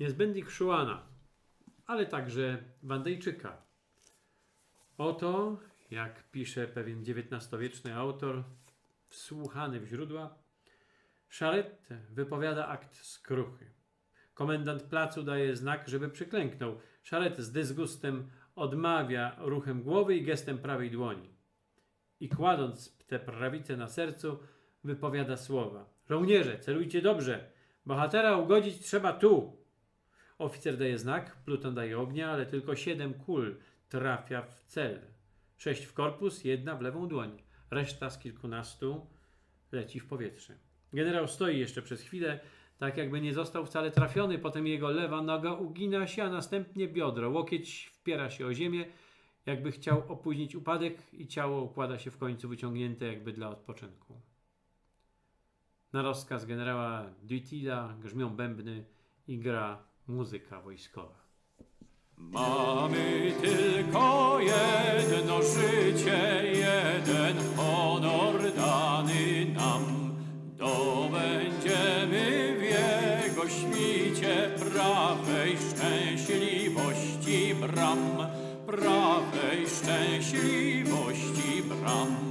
niezbędnik Szuana, ale także Wandejczyka. Oto, jak pisze pewien XIX-wieczny autor, wsłuchany w źródła, Szaret wypowiada akt skruchy. Komendant placu daje znak, żeby przyklęknął. Szaret z dysgustem odmawia ruchem głowy i gestem prawej dłoni. I kładąc tę prawicę na sercu, wypowiada słowa. Żołnierze, celujcie dobrze. Bohatera ugodzić trzeba tu. Oficer daje znak, pluton daje ognia, ale tylko siedem kul trafia w cel. Sześć w korpus, jedna w lewą dłoń. Reszta z kilkunastu leci w powietrze. Generał stoi jeszcze przez chwilę, tak jakby nie został wcale trafiony, potem jego lewa noga ugina się, a następnie biodro. Łokieć wpiera się o ziemię, jakby chciał opóźnić upadek i ciało układa się w końcu wyciągnięte jakby dla odpoczynku. Na rozkaz generała Dutila grzmią bębny i gra muzyka wojskowa. Mamy tylko jedno życie, jeden honor dany nam. Dobędziemy w jego świcie prawej szczęśliwości bram, prawej szczęśliwości bram.